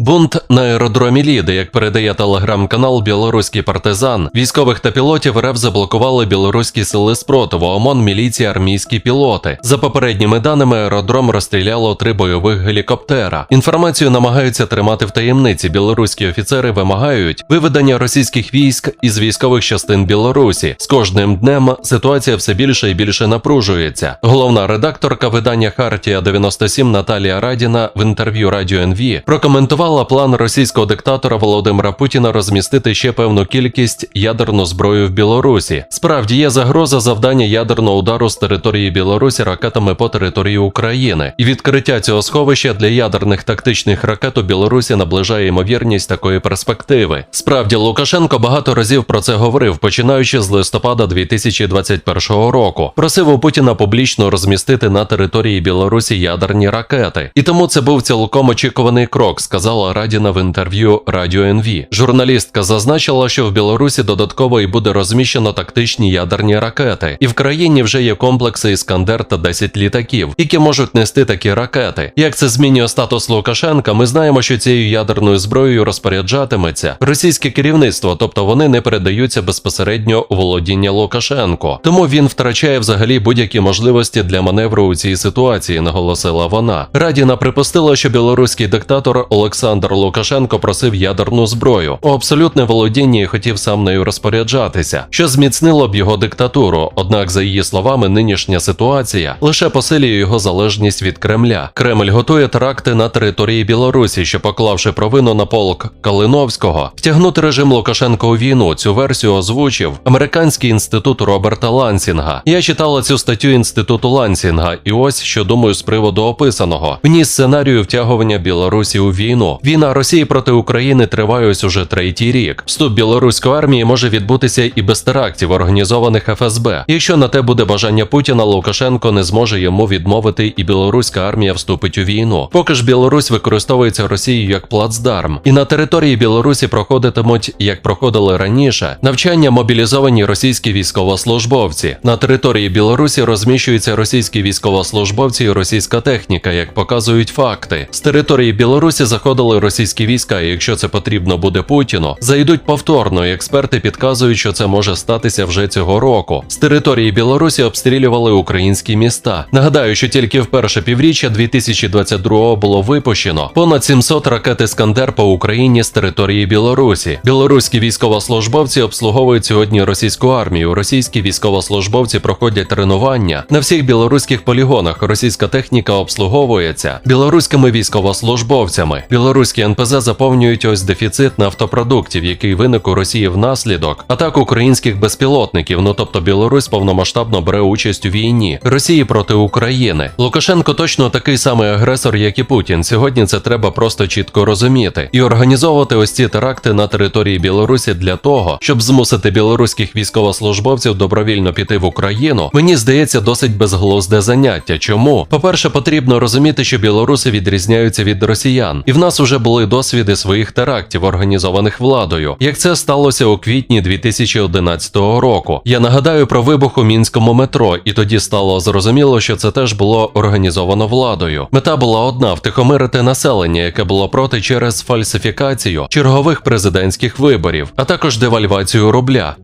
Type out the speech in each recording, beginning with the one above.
Бунт на аеродромі Ліди, як передає телеграм-канал Білоруський партизан, військових та пілотів РФ заблокували білоруські сили спротиву, ОМОН, міліція, армійські пілоти. За попередніми даними, аеродром розстріляло три бойових гелікоптера. Інформацію намагаються тримати в таємниці. Білоруські офіцери вимагають виведення російських військ із військових частин Білорусі. З кожним днем ситуація все більше і більше напружується. Головна редакторка видання Хартія 97 Наталія Радіна в інтерв'ю Радіо НВ прокоментувала план російського диктатора Володимира Путіна розмістити ще певну кількість ядерну зброю в Білорусі. Справді є загроза завдання ядерного удару з території Білорусі ракетами по території України, і відкриття цього сховища для ядерних тактичних ракет у Білорусі наближає ймовірність такої перспективи. Справді Лукашенко багато разів про це говорив, починаючи з листопада 2021 року. Просив у Путіна публічно розмістити на території Білорусі ядерні ракети. І тому це був цілком очікуваний крок, сказала Радіна в інтерв'ю Радіо НВ. Журналістка зазначила, що в Білорусі додатково і буде розміщено тактичні ядерні ракети, і в країні вже є комплекси Іскандер та 10 літаків, які можуть нести такі ракети. Як це змінює статус Лукашенка? Ми знаємо, що цією ядерною зброєю розпоряджатиметься російське керівництво, тобто вони не передаються безпосередньо у володіння Лукашенко. Тому він втрачає взагалі будь-які можливості для маневру у цій ситуації, наголосила вона. Радіна припустила, що білоруський диктатор Олександр Лукашенко просив ядерну зброю у абсолютне володіння і хотів сам нею розпоряджатися, що зміцнило б його диктатуру. Однак, за її словами, нинішня ситуація лише посилює його залежність від Кремля. Кремль готує теракти на території Білорусі, що поклавши провину на полк Калиновського, втягнути режим Лукашенка у війну. Цю версію озвучив американський інститут Роберта Лансінга. Я читала цю статтю інституту Лансінга, і ось що думаю з приводу описаного. В ній сценарію втягування Білорусі у війну. Війна Росії проти України триває ось уже третій рік. Вступ білоруської армії може відбутися і без терактів, організованих ФСБ. Якщо на те буде бажання Путіна, Лукашенко не зможе йому відмовити, і білоруська армія вступить у війну. Поки ж Білорусь використовується Росією як плацдарм, і на території Білорусі проходитимуть, як проходили раніше, навчання мобілізовані російські військовослужбовці. На території Білорусі розміщуються російські військовослужбовці і російська техніка, як показують факти. З території Білорусі заходили російські війська, і якщо це потрібно буде Путіну, зайдуть повторно. і Експерти підказують, що це може статися вже цього року. З території Білорусі обстрілювали українські міста. Нагадаю, що тільки в перше півріччя 2022 було випущено понад 700 ракет Іскандер по Україні з території Білорусі. Білоруські військовослужбовці обслуговують сьогодні російську армію. Російські військовослужбовці проходять тренування на всіх білоруських полігонах. Російська техніка обслуговується білоруськими військовослужбовцями. Білоруські НПЗ заповнюють ось дефіцит нафтопродуктів, який виник у Росії внаслідок атак українських безпілотників. Ну тобто Білорусь повномасштабно бере участь у війні Росії проти України. Лукашенко точно такий самий агресор, як і Путін. Сьогодні це треба просто чітко розуміти і організовувати ось ці теракти на території Білорусі для того, щоб змусити білоруських військовослужбовців добровільно піти в Україну. Мені здається досить безглузде заняття. Чому? По-перше, потрібно розуміти, що білоруси відрізняються від росіян, і в нас уже були досвіди своїх терактів, організованих владою. Як це сталося у квітні 2011 року. Я нагадаю про вибух у мінському метро, і тоді стало зрозуміло, що це теж було організовано владою. Мета була одна втихомирити населення, яке було проти через фальсифікацію чергових президентських виборів, а також девальвацію рубля.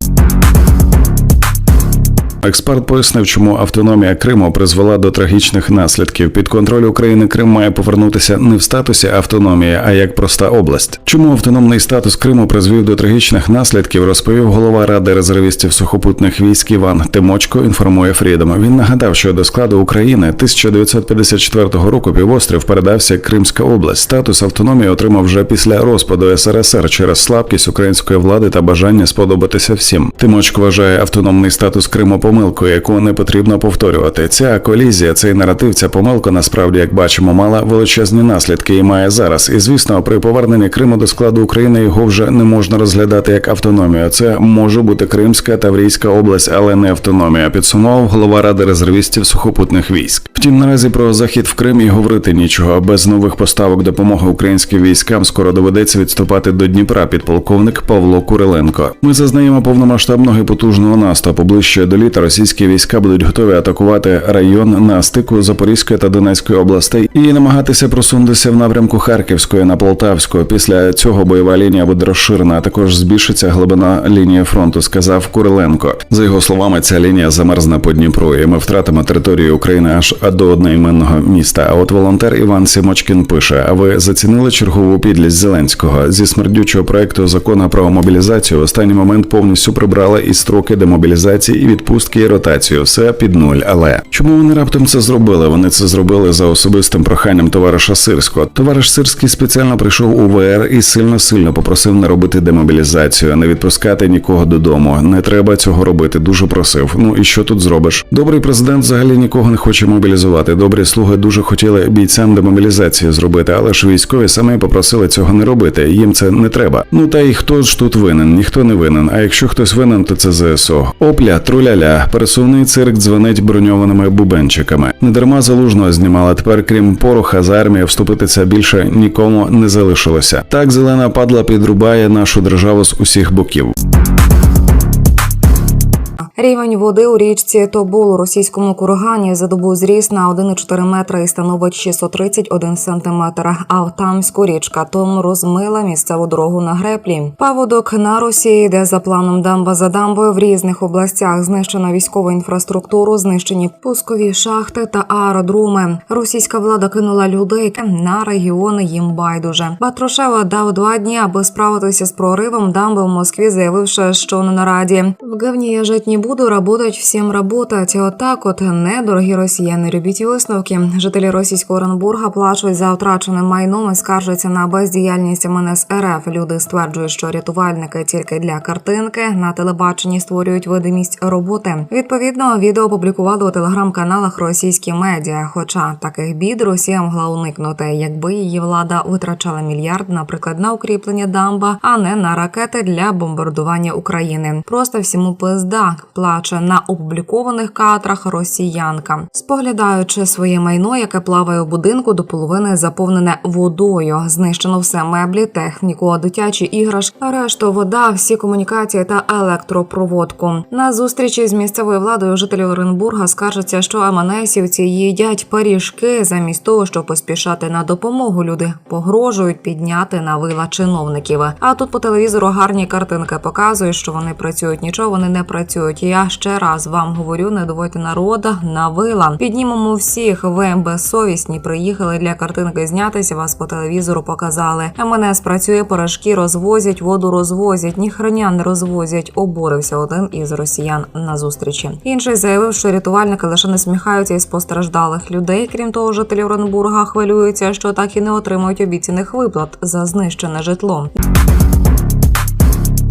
Експерт пояснив, чому автономія Криму призвела до трагічних наслідків. Під контроль України Крим має повернутися не в статусі автономії, а як проста область. Чому автономний статус Криму призвів до трагічних наслідків, розповів голова ради резервістів сухопутних військ Іван Тимочко. Інформує Фрідом. Він нагадав, що до складу України 1954 року півострів передався Кримська область. Статус автономії отримав вже після розпаду СРСР через слабкість української влади та бажання сподобатися всім. Тимочко вважає автономний статус Криму помилкою, яку не потрібно повторювати. Ця колізія, цей наратив, ця помилка насправді, як бачимо, мала величезні наслідки і має зараз. І звісно, при поверненні Криму до складу України його вже не можна розглядати як автономію. Це може бути Кримська Таврійська область, але не автономія. Підсумував голова ради резервістів сухопутних військ. Втім, наразі про захід в Крим і говорити нічого. Без нових поставок допомоги українським військам скоро доведеться відступати до Дніпра. Підполковник Павло Куриленко. Ми зазнаємо повномасштабного і потужного наступу ближче до літа. Російські війська будуть готові атакувати район на стику Запорізької та Донецької областей і намагатися просунутися в напрямку Харківської на Полтавську. Після цього бойова лінія буде розширена, а також збільшиться глибина лінії фронту, сказав Куриленко. За його словами, ця лінія замерзне по Дніпру, і ми втратимо територію України аж до одноіменного міста. А от волонтер Іван Сімочкін пише: А ви зацінили чергову підлість Зеленського зі смердючого проекту закону про мобілізацію? В останній момент повністю прибрали і строки демобілізації, і відпустки, і ротацію. Все під нуль. Але чому вони раптом це зробили? Вони це зробили за особистим проханням товариша Сирського. Товариш Сирський спеціально прийшов у ВР і сильно сильно попросив не робити демобілізацію, не відпускати нікого додому. Не треба цього робити. Дуже просив. Ну і що тут зробиш? Добрий президент взагалі нікого не хоче мобілізувати. Добрі слуги дуже хотіли бійцям демобілізацію зробити, але ж військові самі попросили цього не робити. Їм це не треба. Ну та й хто ж тут винен? Ніхто не винен. А якщо хтось винен, то це ЗСУ. Опля, труляля, пересувний цирк дзвонить броньованими бубенчиками. Недарма залужного знімала Тепер, крім пороха, за армію вступитися більше нікому не залишилося. Так зелена падла підрубає нашу державу з усіх боків. Рівень води у річці Тобол у російському кургані за добу зріс на 1,4 метра і становить 631 сантиметр. А в Тамську річка Том розмила місцеву дорогу на греплі. Паводок на Росії, де за планом дамба за дамбою в різних областях знищено військову інфраструктуру, знищені пускові шахти та аеродроми. Російська влада кинула людей на регіони їм байдуже. Батрушева дав два дні, аби справитися з проривом дамби в Москві, заявивши, що на нараді в жить не буду, работать всім работать. Отак, от недорогі росіяни, робіть висновки. Жителі російського Оренбурга плачуть за втраченим майном і скаржаться на бездіяльність МНС РФ. Люди стверджують, що рятувальники тільки для картинки на телебаченні створюють видимість роботи. Відповідно, відео опублікували у телеграм-каналах російські медіа. Хоча таких бід Росія могла уникнути, якби її влада витрачала мільярд, наприклад, на укріплення дамба, а не на ракети для бомбардування України. Просто всьому пизда плаче на опублікованих кадрах росіянка, споглядаючи своє майно, яке плаває у будинку до половини заповнене водою. Знищено все меблі, техніку, дитячі іграшки, решту вода, всі комунікації та електропроводку. На зустрічі з місцевою владою жителі Оренбурга скаржаться, що аманесівці їдять пиріжки замість того, щоб поспішати на допомогу. Люди погрожують підняти на вила чиновників. А тут по телевізору гарні картинки показують, що вони працюють. Нічого вони не працюють. Я ще раз вам говорю, не доводьте народа на вила. Піднімемо всіх. Ви безсовісні приїхали для картинки знятися. Вас по телевізору показали. МНС працює, порошки розвозять, воду розвозять, ні хреня не розвозять. Обурився один із росіян на зустрічі. Інший заявив, що рятувальники лише насміхаються із постраждалих людей. Крім того, жителі Оренбурга хвилюються, що так і не отримують обіцяних виплат за знищене житло.